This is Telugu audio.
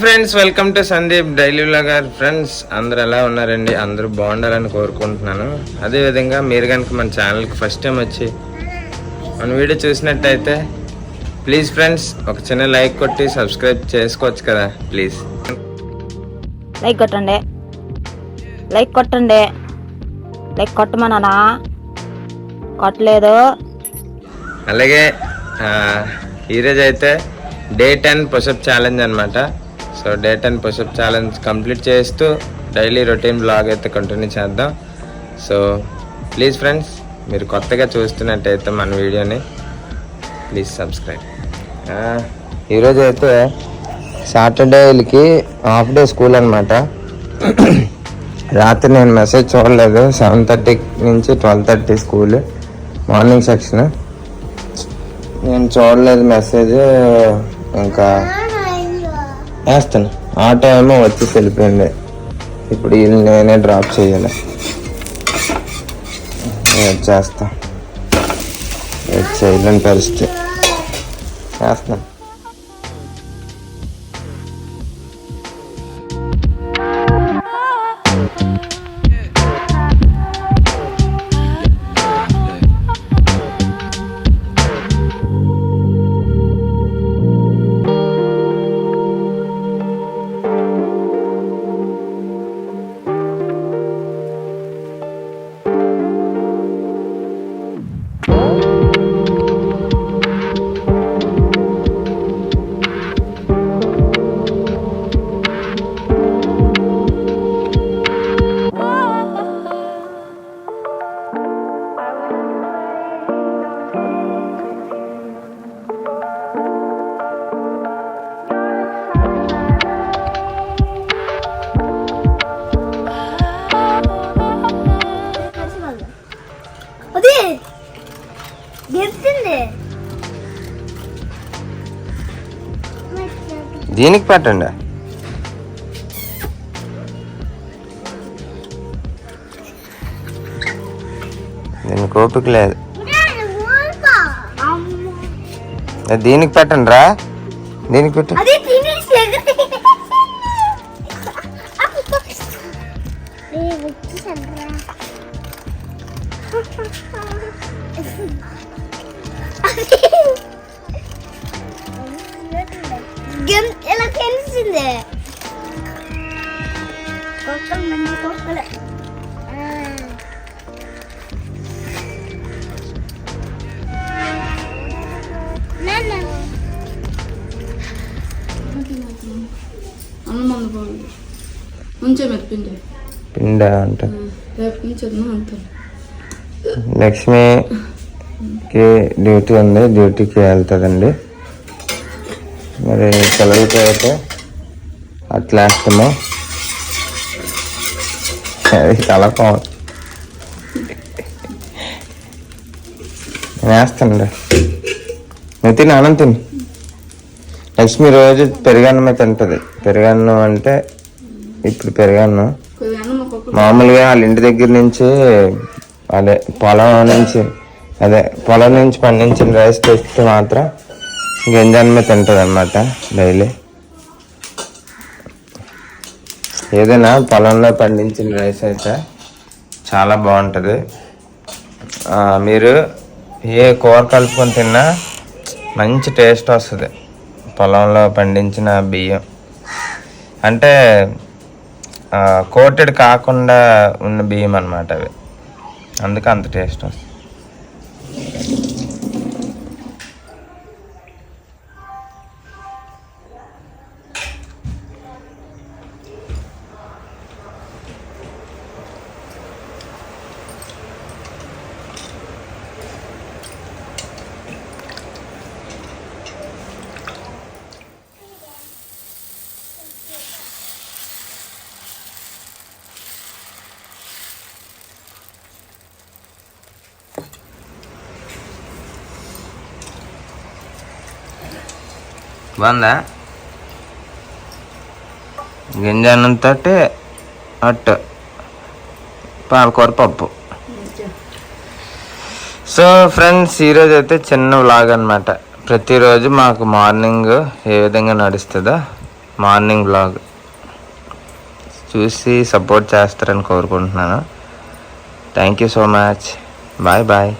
Friends welcome to Sandeep daily vlogger friends అందరు ఎలా ఉన్నారండి? అందరూ బాగుండాలని కోరుకుంటున్నాను. అదేవిధంగా మీరు కనుక మన ఛానల్కి ఫస్ట్ టైం వచ్చి మన వీడియో చూసినట్టయితే ప్లీజ్ ఫ్రెండ్స్ ఒక చిన్న లైక్ కొట్టి సబ్స్క్రైబ్ చేసుకోవచ్చు కదా ప్లీజ్ లైక్ కొట్టండి. లైక్ కొట్టండి. లైక్ కొట్టమన్నానా? కొట్టలేదు. అలాగే ఈరోజు అయితే డే టెన్ పుషప్ ఛాలెంజ్ అనమాట so day ten pushup challenge complete చేస్తూ డైలీ రొటీన్ బ్లాగ్ అయితే కంటిన్యూ చేద్దాం. సో ప్లీజ్ ఫ్రెండ్స్ మీరు కొత్తగా చూస్తున్నట్టయితే మన వీడియోని ప్లీజ్ సబ్స్క్రైబ్ ఈరోజు అయితే సాటర్డేలకి హాఫ్ డే స్కూల్ అనమాట రాత్రి నేను మెసేజ్ చూడలేదు. సెవెన్ థర్టీ నుంచి twelve thirty school morning section నేను చూడలేదు మెసేజ్ ఇంకా వేస్తాను. ఆటో ఏమో వచ్చి వెళ్ళిపోయింది. ఇప్పుడు వీళ్ళు నేనే డ్రాప్ చేయాలి. వెయిట్ చేస్తా. వెయిట్ చేయలేని పరిస్థితి. వేస్తాను. దీనికి పెట్టండి. దీనికి ఓపిక లేదు. దీనికి పెట్టండి రా దీనికి పెట్టు. ఎలా తెలిసింది కుక్కలు మంచి కుక్కలే పిండి అంట లక్ష్మికి డ్యూటీ ఉంది డ్యూటీకి వెళ్తుందండి మరి పిల్లలకి అయితే అట్లా వేస్తాము అది చాలా బాగుంది. నేను వేస్తానండి నువ్వు తిని అన్నం తిని. లక్ష్మి రోజు పెరుగన్నమే తింటుంది. పెరుగన్నం అంటే ఇప్పుడు పెరుగన్నం. మామూలుగా వాళ్ళ ఇంటి దగ్గర నుంచి అదే పొలం నుంచి అదే పొలం నుంచి పండించిన రైస్ తెస్తే మాత్రం గంజాన్మే తింటుంది అనమాట డైలీ. ఏదైనా పొలంలో పండించిన రైస్ అయితే చాలా బాగుంటుంది. మీరు ఏ కూర కలుపుకొని తిన్నా మంచి టేస్ట్ వస్తుంది. పొలంలో పండించిన బియ్యం. అంటే కోటెడ్ కాకుండా ఉన్న బియ్యం అన్నమాట అవి. అందుకే అంత టేస్ట్ వస్తుంది. బాగుందా? గింజ అన్నంతో అట్టు పాలకూర పప్పు. సో ఫ్రెండ్స్ ఈరోజు అయితే చిన్న వ్లాగ్ అనమాట ప్రతిరోజు మాకు మార్నింగ్ ఏ విధంగా నడుస్తుందో మార్నింగ్ బ్లాగ్ చూసి సపోర్ట్ చేస్తారని కోరుకుంటున్నాను. Thank you so much bye bye